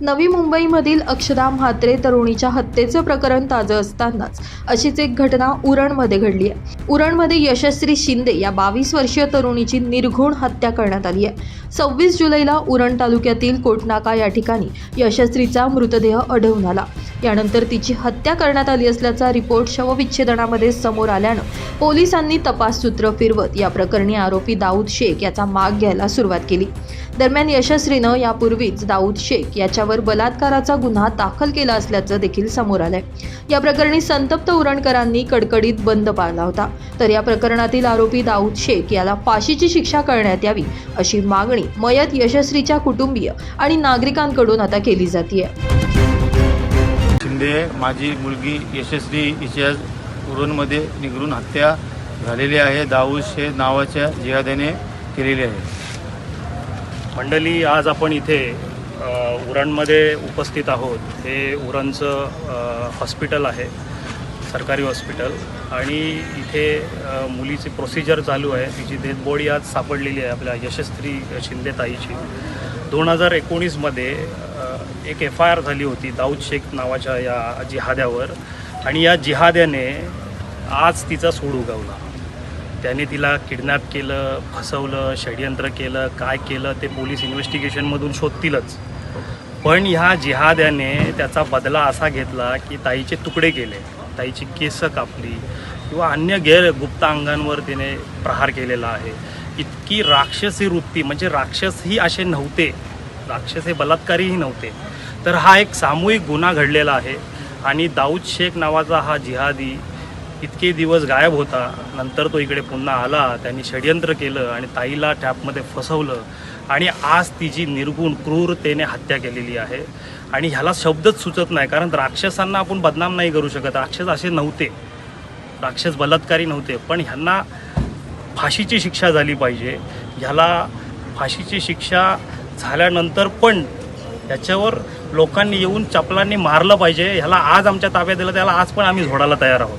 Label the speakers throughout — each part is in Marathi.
Speaker 1: नवी मुंबईमधील अक्षरा म्हात्रे तरुणीच्या हत्येचं प्रकरण ताजं असतानाच अशीच एक घटना उरणमध्ये घडली आहे. उरणमध्ये यशस्वी शिंदे या बावीस वर्षीय तरुणीची निर्घुण हत्या करण्यात आली आहे. सव्वीस जुलैला उरण तालुक्यातील कोटनाका या ठिकाणी यशस्वीचा मृतदेह आढळून आला. यानंतर तिची हत्या करण्यात आली असल्याचा रिपोर्ट शवविच्छेदनामध्ये समोर आल्यानं पोलिसांनी तपास सूत्र फिरवत या प्रकरणी आरोपी दाऊद शेख याचा माग घ्यायला सुरुवात केली. दरम्यान यशस्वीनं यापूर्वीच दाऊद शेख याच्यावर बलात्काराचा गुन्हा दाखल केला असल्याचं देखील समोर आलंय. या प्रकरणी संतप्त उरणकरांनी कडकडीत बंद पाळला होता. तर या प्रकरणातील आरोपी दाऊद शेख याला फाशीची शिक्षा करण्यात यावी अशी मागणी मयत यशस्वीच्या कुटुंबीय आणि नागरिकांकडून आता केली जाते
Speaker 2: शिंदे माझी मुलगी यशस्वी हिच्या उरणमध्ये निगरून हत्या झालेली आहे. दाऊद शेख नावाच्या जिहाद्याने केलेली आहे.
Speaker 3: मंडळी आज आपण इथे उरणमध्ये उपस्थित आहोत. हे उरणचं हॉस्पिटल आहे सरकारी हॉस्पिटल. आणि इथे मुलीची प्रोसिजर चालू आहे. तिची डेथ बॉडी आज सापडलेली आहे आपल्या यशस्वी शिंदे ताईची. दोन हजार एकोणीसमध्ये एक एफ आय आर झाली होती दाऊद शेख नावाच्या या जिहाद्यावर. आणि या जिहाद्याने आज तिचा सूड उगवला त्याने तिला किडनॅप केलं फसवलं षडयंत्र केलं काय केलं ते पोलीस इन्व्हेस्टिगेशनमधून शोधतीलच. पण ह्या जिहाद्याने त्याचा बदला असा घेतला की ताईचे तुकडे केले. ताईची केसं कापली. किंवा अन्य गैर गुप्त अंगांवर तिने प्रहार केलेला आहे. इतकी राक्षसी वृत्ती म्हणजे राक्षसही असे नव्हते. राक्षस हे बलात्कारीही नव्हते. तर हा एक सामूहिक गुन्हा घडलेला आहे. आणि दाऊद शेख नावाचा हा जिहादी इतके दिवस गायब होता. नंतर तो इकडे पुन्हा आला. त्यांनी षडयंत्र केलं आणि ताईला टॅपमध्ये फसवलं. आणि आज तिची निर्गुण क्रूरतेने हत्या केलेली आहे. आणि ह्याला शब्दच सुचत नाही. कारण राक्षसांना आपण बदनाम नाही करू शकत. राक्षस असे नव्हते. राक्षस बलात्कारी नव्हते. पण ह्यांना फाशीची शिक्षा झाली पाहिजे. ह्याला फाशीची शिक्षा झाल्यानंतर पण याच्यावर लोकांनी येऊन चपलांनी मारलं पाहिजे. ह्याला आज आमच्या ताब्यात दिलं त्याला आज पण आम्ही झोडायला तयार आहोत.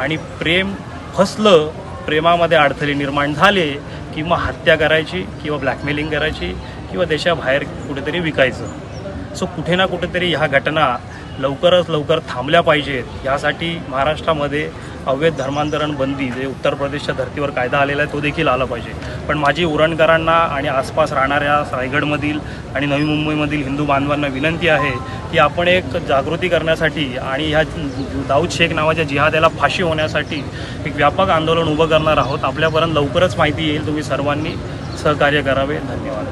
Speaker 3: आणि प्रेम फसलं प्रेमामध्ये अडथळे निर्माण झाले की मग हत्या करायची किंवा ब्लॅकमेलिंग करायची किंवा देशाबाहेर कुठेतरी विकायचं. सो कुठे ना कुठेतरी ह्या घटना लवकरच लवकर थांबल्या पाहिजेत. यासाठी महाराष्ट्रामध्ये अवैध धर्मांतरण बंदी जे उत्तर प्रदेशच्या धर्तीवर कायदा आलेला आहे तो देखील आला पाहिजे. पण माझी उरणकरांना आणि आसपास राहणाऱ्या रायगडमधील आणि नवी मुंबईमधील हिंदू बांधवांना विनंती आहे की आपण एक जागृती करण्यासाठी आणि ह्या दाऊद शेख नावाच्या जिहाद्याला फाशी होण्यासाठी एक व्यापक आंदोलन उभं करणार आहोत. आपल्यापर्यंत लवकरच माहिती येईल. तुम्ही सर्वांनी सहकार्य करावे. धन्यवाद.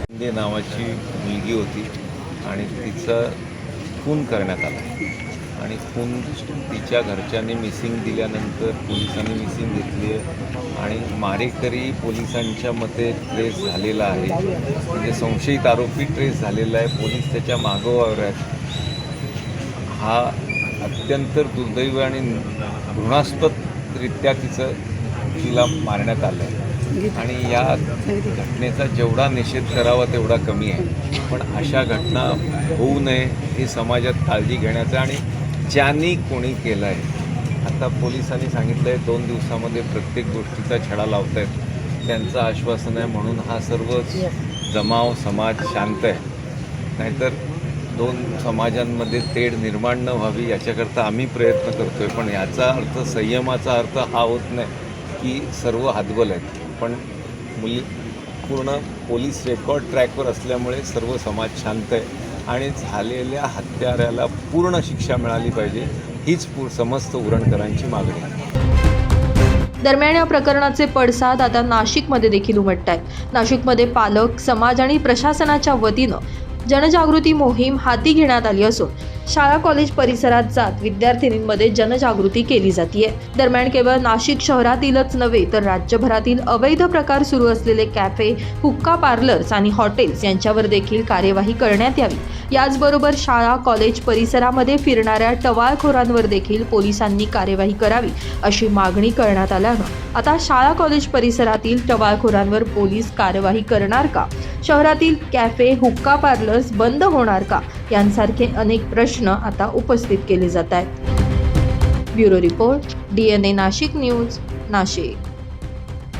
Speaker 4: शिंदे नावाची मुलगी होती आणि तिचं खून करण्यात आला. आणि खून तिच्या घरच्यांनी मिसिंग दिल्यानंतर पोलिसांनी मिसिंग घेतली आहे. आणि मारेकरी पोलिसांच्या मते ट्रेस झालेला आहे. म्हणजे संशयित आरोपी ट्रेस झालेला आहे. पोलीस त्याच्या मागोवर आहेत. हा अत्यंत दुर्दैव आणि घृणास्पदरित्या तिचं तिला मारण्यात आलं आहे. आणि या घटनेचा जेवढा निषेध करावा तेवढा कमी आहे. पण अशा घटना होऊ नये ही समाजात काळजी घेण्याचं आणि ज्यांनी कोणी केलं आहे आता पोलिसांनी सांगितलं आहे दोन दिवसामध्ये प्रत्येक गोष्टीचा छडा लावत आहेत त्यांचं आश्वासन आहे म्हणून हा सर्व जमाव समाज शांत आहे. नाहीतर दोन समाजांमध्ये तेढ निर्माण न व्हावी याच्याकरता आम्ही प्रयत्न करतो आहे पण याचा अर्थ संयमाचा अर्थ हा होत नाही की सर्व हातबल आहेत. पण मुली पूर्ण पोलीस रेकॉर्ड ट्रॅकवर असल्यामुळे सर्व समाज शांत आहे. आणि झालेल्या हत्याऱ्याला पूर्ण शिक्षा मिळाली पाहिजे हीच समस्त उरणकरांची मागणी आहे.
Speaker 1: दरम्यान या प्रकरणाचे पडसाद आता नाशिकमध्ये देखील उमटत आहेत नाशिकमध्ये पालक समाज आणि प्रशासनाच्या वतीनं जनजागृती मोहीम हाती घेण्यात आली असून शाळा कॉलेज परिसरात जात विद्यार्थिनींमध्ये जनजागृती केली जाते दरम्यान केवळ नाशिक शहरातीलच नव्हे तर राज्यभरातील अवैध प्रकार सुरू असलेले कॅफे हुक्का पार्लर्स आणि हॉटेल्स यांच्यावर देखील कार्यवाही करण्यात यावी. याचबरोबर शाळा कॉलेज परिसरामध्ये फिरणाऱ्या टवाळखोरांवर देखील पोलिसांनी कार्यवाही करावी अशी मागणी करण्यात आल्यानं आता शाळा कॉलेज परिसरातील टवाळखोरांवर पोलीस कार्यवाही करणार का? शहरातील कॅफे हुक्का पार्लर्स बंद होणार का? यांसारखे अनेक प्रश्न आता उपस्थित केले जात आहेत. Bureau report D N A Nashik news Nashik.